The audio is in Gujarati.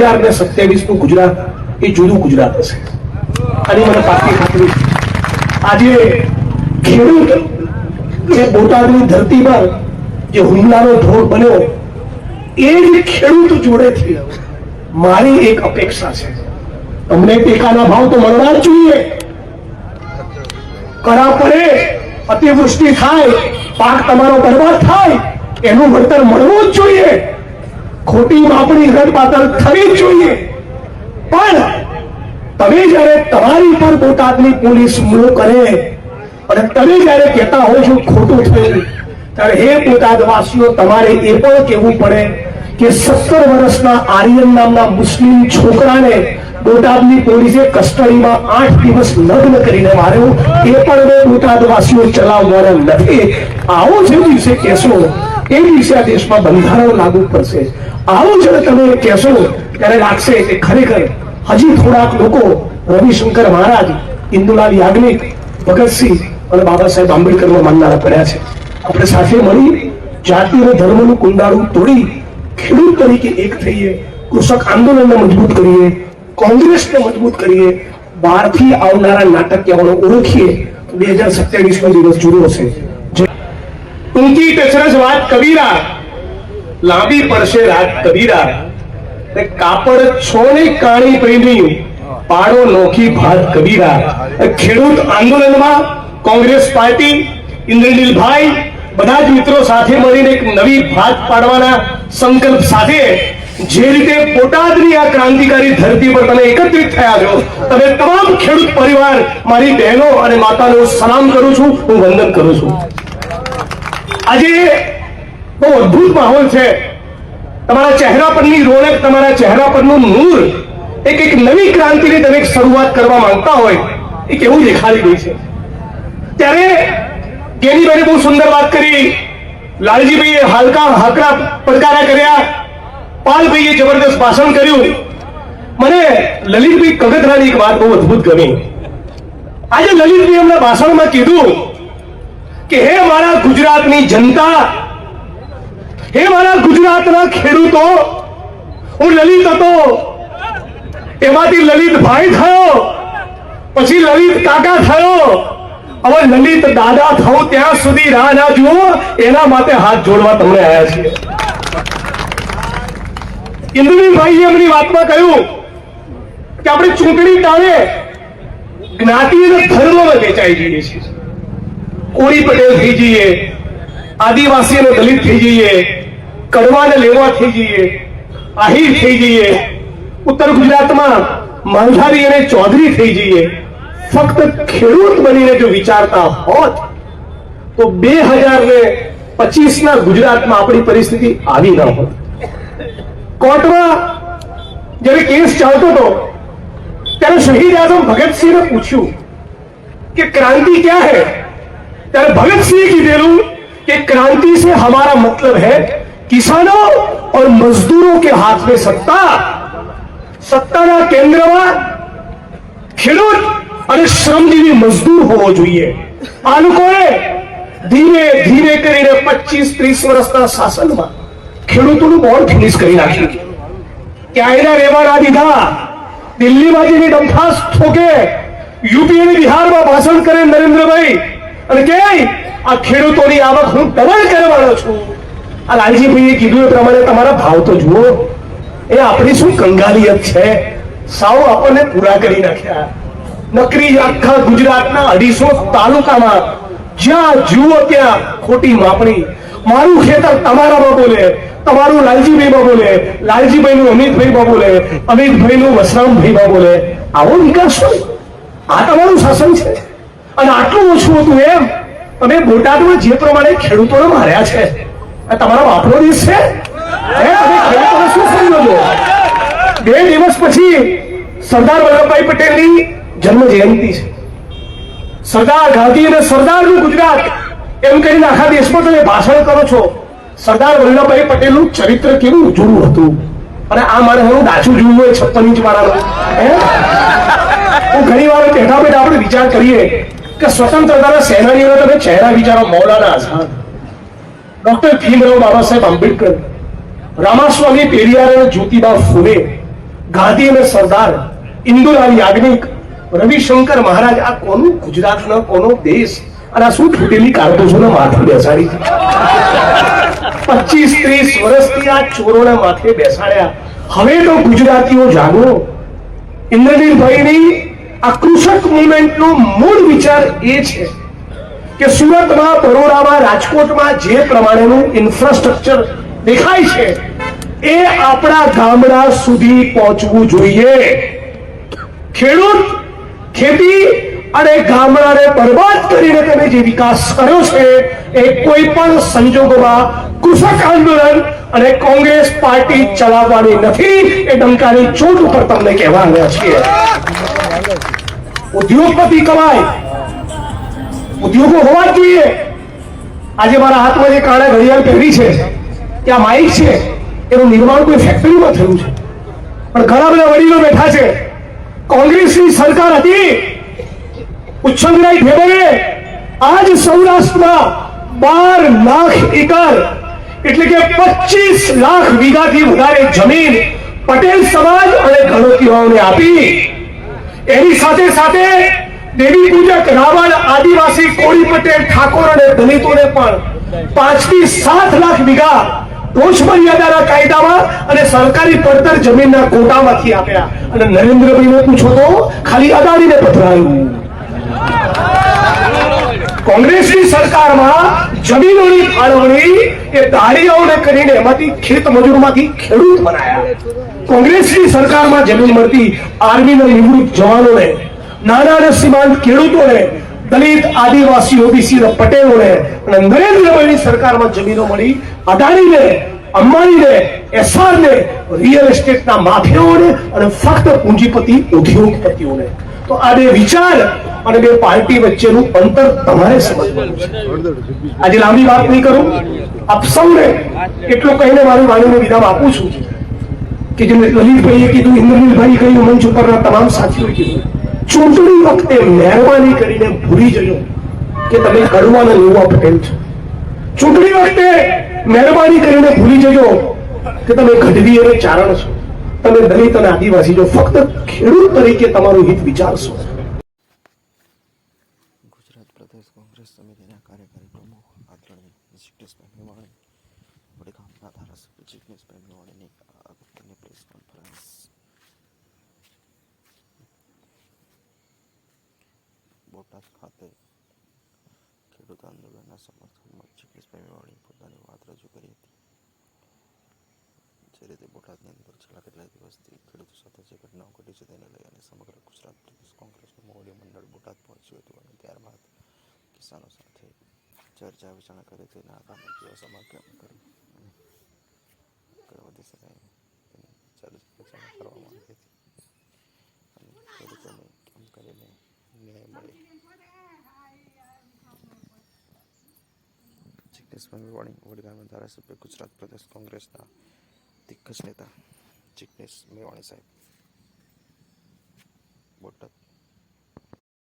હજાર ને સત્યાવીસનું ગુજરાત એ જુદું ગુજરાત હશે. અને મને પાકી ખાતરી આજે ખેડૂત જે બોટાદની ધરતી પર જે હુમલાનો ઢોર બન્યો, એ જ ખેડૂત જોડેથી મારી એક અપેક્ષા છે. તમને ટેકાના ભાવ તો મળવા જ જોઈએ. કરા પડે, અતિવૃષ્ટિ થાય, પાક તમારો બરબાદ થાય, એનું વળતર મળવું જ જોઈએ. ખોટી માપણી રદબાતલ થવી જોઈએ. પણ તમે જયારે તમારી પર બોટાદની પોલીસ હુમલો કરે અને તમે જયારે કહેતા હો છો ખોટું થયું ત્યારે હે બોટાદ વાસીઓ તમારે એ પણ કહેવું પડે કે સત્તર વર્ષના આર્યન નામના મુસ્લિમ છોકરાને બોટાદની પોલીસે કસ્ટડીમાં આઠ દિવસ લગ્ન કરીને માર્યો. એ પણ મેં બોટાદ વાસીઓ ચલાવવાના નથી. આવો જે દિવસે કહેશો એ દિવસે આ દેશમાં બંધારણ લાગુ પડશે? આવું જ્યારે તમે કહેશો, ત્યારે લાગશે કે ખરેખર હજી થોડાક લોકો રવિશંકર મહારાજ, ઇન્દુલાલ યાજ્ઞિક ભગતસિંહ અને બાબા સાહેબ આંબેડકરમાં માનનારા પડ્યા છે. આપણે સાથે મળી, જાતિ અને ધર્મનું કુંડાળું તોડી, ખેડૂત તરીકે એક થઈએ, કૃષક આંદોલનને મજબૂત કરીએ, કોંગ્રેસને મજબૂત કરીએ, બહારથી આવનારા નાટકીયાઓને ઓળખીએ, બે હજાર સત્યાવીસ નો દિવસ જુદો હશે. જે- ઊંચી ટચરસ વાત કબીરા. લાંબી પડશે રાત કબીરા. તે કાપડ છોને કાણી પ્રેમી, પાડો નોખી ભાત કબીરા. ખેડૂત આંદોલનમાં કોંગ્રેસ પાર્ટી, ઇન્દ્રનીલભાઈ, બધા જ મિત્રો સાથે મળીને એક નવી ભાત પાડવાના સંકલ્પ સાથે જે રીતે બોટાદની આ ક્રાંતિકારી ધરતી પર તમે એકત્રિત થયા છો, તમે તમામ ખેડૂત પરિવાર, મારી બહેનો અને માતાનો સલામ કરું છું, હું વંદન કરું છું. આજે બહુ અદ્ભુત માહોલ છે. તમારા ચહેરા પરની રોનક, તમારા ચહેરા પરનું નૂર, એક એક નવી ક્રાંતિની તમે શરૂઆત કરવા માંગતા હોય, એ કેવું દેખાડી ગઈ છે. ત્યારે ગેનીભાઈ બહુ સુંદર વાત કરી. લાલજીભાઈએ હાલકા હાકરા પડકારા કર્યા. પાલભાઈએ જબરદસ્ત ભાષણ કર્યું. મને લલિતભાઈ કગતરાની એક વાત બહુ અદ્ભુત ગમી. આજે લલિતભાઈ એમના ભાષણમાં કીધું કે હે મારા ગુજરાતની જનતા, હે મારા ગુજરાતના ખેડૂતો, હું લલિત હતો, એમાંથી લલિતભાઈ થયો, પછી લલિત કાકા થયો, હવે લલિત દાદા થવું ત્યાં સુધી રાહ ના જુઓ, એના માટે હાથ જોડવા તમને આવ્યા છીએ. ઇન્દ્રનીલભાઈએ એમની વાતમાં કહ્યું કે આપણે ચૂંટણી ટાળે, જ્ઞાતિ અને ધર્મમાં વેચાઈ જઈએ છીએ. कोई पटेल थी जाइए आदिवासी दलित थी जाइए कड़वा ने लेवा थी जाइए आहिर थी जाइए उत्तर गुजरात में मंझारी चौधरी थी जाइए फक्त खेडूत बनी ने जो विचारता होत तो बे हज़ार ने पच्चीस ना गुजरात में अपनी परिस्थिति आई न होत। कोर्ट में जब केस चलते तो तेरे शहीद आज़म भगत सिंह ने पूछू कि क्रांति क्या है? ત્યારે ભગતસિંહે કીધેલું કે क्रांति से हमारा मतलब है किसानों और मजदूरों के हाथ में सत्ता સત્તાના કેન્દ્રમાં ખેડૂત અને શ્રમજીવી મજદૂર હોવો જોઈએ આ લોકોએ ધીરે ધીરે કરીને પચીસ ત્રીસ વર્ષના શાસનમાં ખેડૂતોનું બોર્ડ ફિનિશ કરી નાખ્યું ક્યાંયના રહેવા ના દીધા દિલ્હીમાં જઈને ડંફાસ ઠોકે યુપી અને બિહારમાં ભાષણ કરે નરેન્દ્રભાઈ અને કે, આ ખેડૂતોની આવક હું ડબલ કરવાનો છું. આ લાલજીભાઈએ કીધું એ પ્રમાણે તમારા ભાવ તો જુઓ, એ આપણી શું કંગાલિયત છે? સાવ આપણને પૂરા કરી નાખ્યા. નકરી આખા ગુજરાતના અઢીસો તાલુકામાં જ્યાં જુઓ ત્યાં ખોટી માપણી. મારું ખેતર તમારામાં બોલે, તમારું લાલજીભાઈમાં બોલે, લાલજીભાઈનું અમિતભાઈમાં બોલે, અમિતભાઈનું વસરામભાઈમાં બોલે. આવો વિકાસ શું? આ તમારું શાસન છે? અને આટલું ઓછું હતું એમ? તમે બોટાદમાં જે પ્રમાણે ખેડૂતોને માર્યા છે, આ બાપનો દેશ છે? બે દિવસ પછી સરદાર વલ્લભભાઈ પટેલની જન્મ જયંતિ છે. સરદાર ગાંધી અને સરદારનું ગુજરાત, એમ કહીને આખા દેશમાં તમે ભાષણ કરો છો. સરદાર વલ્લભભાઈ પટેલનું ચરિત્ર કેવું ઉજળું હતું? અને આ મારે હું દાચું જોવું હોય, છપ્પન ઇંચ વાળાનું? હું ઘણી વાર બેઠા બેઠા આપણે વિચાર કરીએ કે સ્વતંત્રતાના સેનાનીઓ તમે ચહેરા વિચારો, મૌલાના આઝાદ. ડોક્ટર ભીમરાવ બાબા સાહેબ આંબેડકર, રામાસ્વામી પેરિયાર અને જ્યોતિબા ફુલે, ગાંધી અને સરદાર ઇન્દુલાલ યાજ્ઞિક, રવિશંકર મહારાજ, આ કોનું ગુજરાતનો કોનો દેશ? અને આ શું ફૂટેલી કારતૂસોને માથે બેસાડી પચીસ ત્રીસ વર્ષથી આ ચોરોના માથે બેસાડ્યા. હવે તો ગુજરાતીઓ જાગો. ઇન્દ્રનીલભાઈની આ કૃષક મુવમેન્ટનો મૂળ વિચાર એ છે કે સુરતમાં બરોડામાં રાજકોટમાં જે પ્રમાણેનું ઇન્ફ્રાસ્ટ્રક્ચર દેખાય છે, એ આપણા ગામડા સુધી પહોંચવું જોઈએ. ખેડૂત, ખેતી અને ગામડાને બરબાદ કરીને તમે જે વિકાસ કર્યો છે, એ કોઈ પણ સંજોગોમાં કૃષક આંદોલન અને કોંગ્રેસ પાર્ટી ચલાવવાની નથી, એ ડંકાની ચોટ ઉપર તમને કહેવા આવ્યા છીએ. ઉદ્યોગપતિ કમાય. ઉદ્યોગો હોવા જ જોઈએ. આજે મારા હાથમાં જે કાળા ઘડિયાળ પહેરી છે ત્યાં માઇક છે, એનું નિર્માણ કોઈ ફેક્ટરીમાં થયું છે. પણ ઘણા બધા વડીલો બેઠા છે. કોંગ્રેસની સરકાર હતી. ઉચ્છંગરાય ઠેબરે આજ સૌરાષ્ટ્રમાં બાર લાખ એકર, એટલે કે પચીસ લાખ વીઘાથી વધારે જમીન પટેલ સમાજ અને ગણોતીઓને આપી. એની સાથે સાથે દેવી પૂજક રાવણ, આદિવાસી કોળી પટેલ, ઠાકોર અને દલિતોને પણ પાંચથી સાત લાખ વીઘા સરકારી પડતર જમીનના કોટામાંથી આપ્યા. અને નરેન્દ્રભાઈને પૂછો તો ખાલી અદાણીને પધરાયું કોંગ્રેસની સરકારમાં જમીનોની ફાળવણી એ દાળીઓને કરીને એમાંથી ખેત મજૂરમાંથી ખેડૂત બનાયા. કોંગ્રેસની સરકારમાં જમીન મળતી આર્મીના નિવૃત્ત જવાનોને, નાના અને સીમાંત ખેડૂતોને, દલિત, આદિવાસી, ઓબીસી પટેલોને અને નરેન્દ્રભાઈની સરકારમાં જમીનો મળી અદાણીને, અંબાણીને, એસઆરને, રિયલ એસ્ટેટના માફિયાઓને અને ફક્ત પૂંજીપતિ ઉદ્યોગપતિઓને. તો આ બે વિચાર અને બે પાર્ટી વચ્ચેનું અંતર તમારે સમજવાનું છે. આજે લાંબી વાત નહીં કરું. આપ સૌને એટલું કહીને મારું વાણીને વિરામ આપું છું કે જેમ લલિતભાઈએ કીધું ઇન્દ્રનીલભાઈ કહ્યું, મંચ ઉપરના તમામ સાથીઓએ કીધું, ચૂંટણી વખતે મહેરબાની કરીને ભૂલી જજો કે તમે કડવા અને લેવા પટેલ છો. ચૂંટણી વખતે મહેરબાની કરીને ભૂલી જજો કે તમે ગઢવી અને ચારણ છો. તમે દલિત અને આદિવાસી જો ફક્ત ખેડૂત તરીકે તમારું હિત વિચારશો. ગુજરાત પ્રદેશ કોંગ્રેસ સમિતિના કાર્યકારી પ્રમુખ આદરણીય જીગ્નેશભાઈ મેવાણી, વડગામના ધારાસભ્ય જીગ્નેશભાઈ મેવાણીની અગત્યની પ્રેસ કોન્ફરન્સ બોટાદ ખાતે ખેડૂત આંદોલનના સમર્થનમાં જીગ્નેશભાઈ મેવાણી પોતાની વાત રજૂ કરી હતી. જે રીતે બોટાદની અંદર છેલ્લા કેટલાય દિવસથી ખેડૂતો સાથે જે ઘટનાઓ ઘટી છે તેને લઈ અને સમગ્ર ગુજરાત પ્રદેશ કોંગ્રેસનું મોવડી મંડળ બોટાદ પહોંચ્યું હતું અને ત્યારબાદ કિસાનો સાથે ચર્ચા વિચારણા કરી તેના આગામી દિવસોમાં કેમ કરવું અને વધી શકાય કરવામાં આવી હતી. અને ખેડૂતોને કેમ કરીને ન્યાય મળે? જિગ્નેશભાઈ મેવાણી વડગામના ધારાસભ્ય, ગુજરાત પ્રદેશ કોંગ્રેસના દિગ્ગજ નેતા જિગ્નેશ મેવાણી સાહેબ બોટાદ